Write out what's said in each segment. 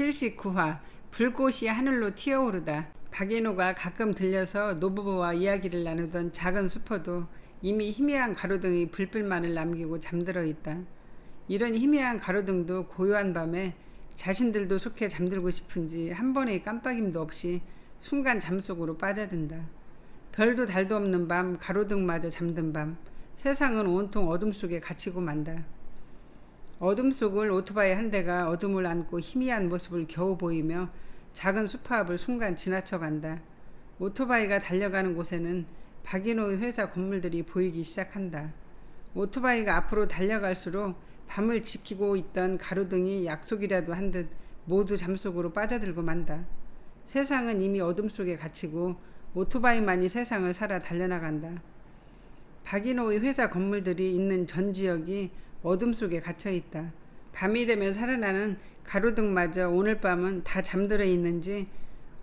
79화 불꽃이 하늘로 튀어오르다. 박인호가 가끔 들려서 노부부와 이야기를 나누던 작은 수퍼도 이미 희미한 가로등이 불빛만을 남기고 잠들어 있다. 이런 희미한 가로등도 고요한 밤에 자신들도 속해 잠들고 싶은지 한 번의 깜빡임도 없이 순간 잠속으로 빠져든다. 별도 달도 없는 밤, 가로등마저 잠든 밤, 세상은 온통 어둠 속에 갇히고 만다. 어둠 속을 오토바이 한 대가 어둠을 안고 희미한 모습을 겨우 보이며 작은 수파 앞을 순간 지나쳐 간다. 오토바이가 달려가는 곳에는 박인호의 회사 건물들이 보이기 시작한다. 오토바이가 앞으로 달려갈수록 밤을 지키고 있던 가로등이 약속이라도 한 듯 모두 잠속으로 빠져들고 만다. 세상은 이미 어둠 속에 갇히고 오토바이만이 세상을 살아 달려나간다. 박인호의 회사 건물들이 있는 전 지역이 어둠 속에 갇혀 있다. 밤이 되면 살아나는 가로등마저 오늘 밤은 다 잠들어 있는지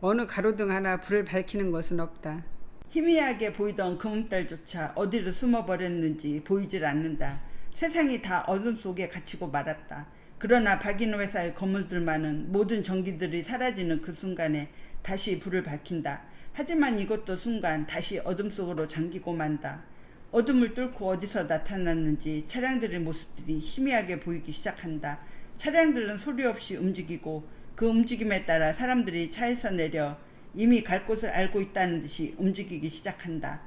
어느 가로등 하나 불을 밝히는 것은 없다. 희미하게 보이던 금음달조차 어디로 숨어버렸는지 보이질 않는다. 세상이 다 어둠 속에 갇히고 말았다. 그러나 박인호 회사의 건물들만은 모든 전기들이 사라지는 그 순간에 다시 불을 밝힌다. 하지만 이것도 순간 다시 어둠 속으로 잠기고 만다. 어둠을 뚫고 어디서 나타났는지 차량들의 모습들이 희미하게 보이기 시작한다. 차량들은 소리 없이 움직이고 그 움직임에 따라 사람들이 차에서 내려 이미 갈 곳을 알고 있다는 듯이 움직이기 시작한다.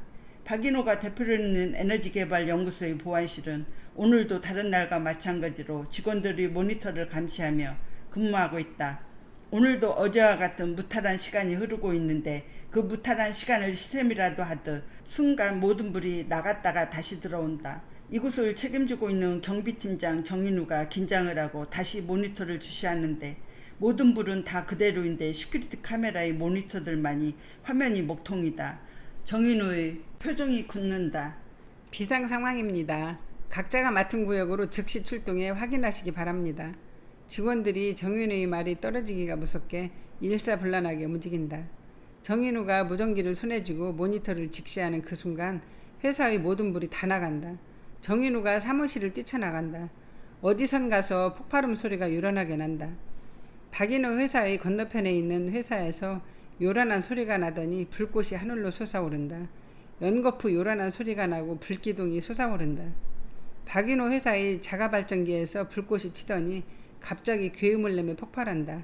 박인호가 대표로 있는 에너지개발연구소의 보안실은 오늘도 다른 날과 마찬가지로 직원들이 모니터를 감시하며 근무하고 있다. 오늘도 어제와 같은 무탈한 시간이 흐르고 있는데 그 무탈한 시간을 시샘이라도 하듯 순간 모든 불이 나갔다가 다시 들어온다. 이곳을 책임지고 있는 경비팀장 정인우가 긴장을 하고 다시 모니터를 주시하는데 모든 불은 다 그대로인데 시큐리티 카메라의 모니터들만이 화면이 먹통이다. 정인우의 표정이 굳는다. 비상 상황입니다. 각자가 맡은 구역으로 즉시 출동해 확인하시기 바랍니다. 직원들이 정윤우의 말이 떨어지기가 무섭게 일사불란하게 움직인다. 정인우가 무전기를 손에 쥐고 모니터를 직시하는 그 순간 회사의 모든 불이 다 나간다. 정인우가 사무실을 뛰쳐나간다. 어디선 가서 폭발음 소리가 요란하게 난다. 박인호 회사의 건너편에 있는 회사에서 요란한 소리가 나더니 불꽃이 하늘로 솟아오른다. 연거푸 요란한 소리가 나고 불기둥이 솟아오른다. 박인호 회사의 자가발전기에서 불꽃이 튀더니 갑자기 괴음을 내며 폭발한다.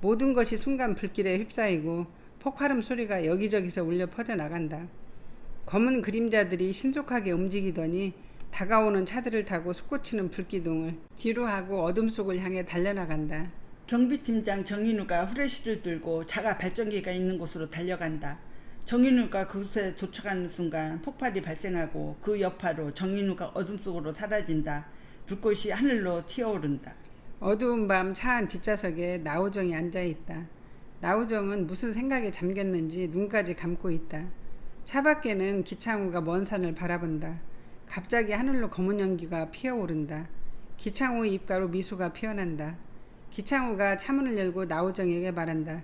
모든 것이 순간 불길에 휩싸이고 폭발음 소리가 여기저기서 울려 퍼져나간다. 검은 그림자들이 신속하게 움직이더니 다가오는 차들을 타고 솟구치는 불기둥을 뒤로 하고 어둠 속을 향해 달려나간다. 경비팀장 정인우가 후레쉬를 들고 자가 발전기가 있는 곳으로 달려간다. 정인우가 그곳에 도착하는 순간 폭발이 발생하고 그 여파로 정인우가 어둠 속으로 사라진다. 불꽃이 하늘로 튀어오른다. 어두운 밤 차 안 뒷좌석에 나우정이 앉아 있다. 나우정은 무슨 생각에 잠겼는지 눈까지 감고 있다. 차 밖에는 기창우가 먼 산을 바라본다. 갑자기 하늘로 검은 연기가 피어오른다. 기창우의 입가로 미소가 피어난다. 기창우가 차문을 열고 나우정에게 말한다.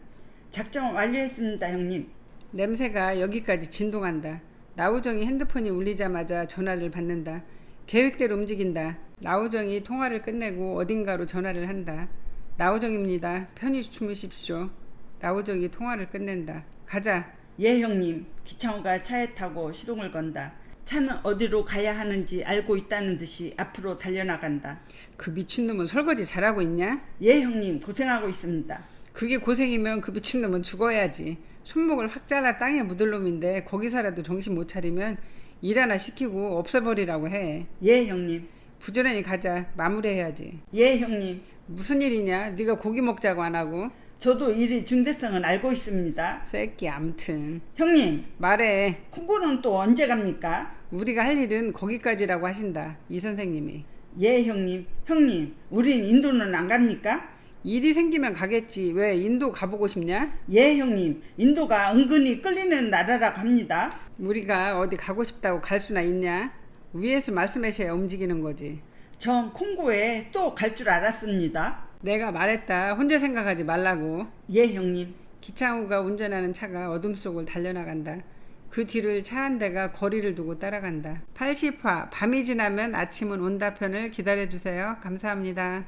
작전 완료했습니다, 형님. 냄새가 여기까지 진동한다. 나우정이 핸드폰이 울리자마자 전화를 받는다. 계획대로 움직인다. 나우정이 통화를 끝내고 어딘가로 전화를 한다. 나우정입니다. 편히 주무십시오. 나우정이 통화를 끝낸다. 가자. 예, 형님. 기창호가 차에 타고 시동을 건다. 차는 어디로 가야 하는지 알고 있다는 듯이 앞으로 달려나간다. 그 미친놈은 설거지 잘하고 있냐? 예, 형님. 고생하고 있습니다. 그게 고생이면 그 미친놈은 죽어야지. 손목을 확 잘라 땅에 묻을 놈인데 거기서라도 정신 못 차리면 일 하나 시키고 없애버리라고 해. 예, 형님. 부지런히 가자. 마무리해야지. 예, 형님. 무슨 일이냐? 네가 고기 먹자고 안 하고? 저도 일의 중대성은 알고 있습니다. 새끼 암튼 형님, 말해. 콩고는 또 언제 갑니까? 우리가 할 일은 거기까지라고 하신다. 이 선생님이. 예, 형님. 형님, 우린 인도는 안 갑니까? 일이 생기면 가겠지. 왜 인도 가보고 싶냐? 예, 형님. 인도가 은근히 끌리는 나라라고 합니다. 우리가 어디 가고 싶다고 갈 수나 있냐? 위에서 말씀하셔야 움직이는 거지. 전 콩고에 또 갈 줄 알았습니다. 내가 말했다. 혼자 생각하지 말라고. 예, 형님. 기창우가 운전하는 차가 어둠 속을 달려나간다. 그 뒤를 차 한 대가 거리를 두고 따라간다. 80화 밤이 지나면 아침은 온다 편을 기다려 주세요. 감사합니다.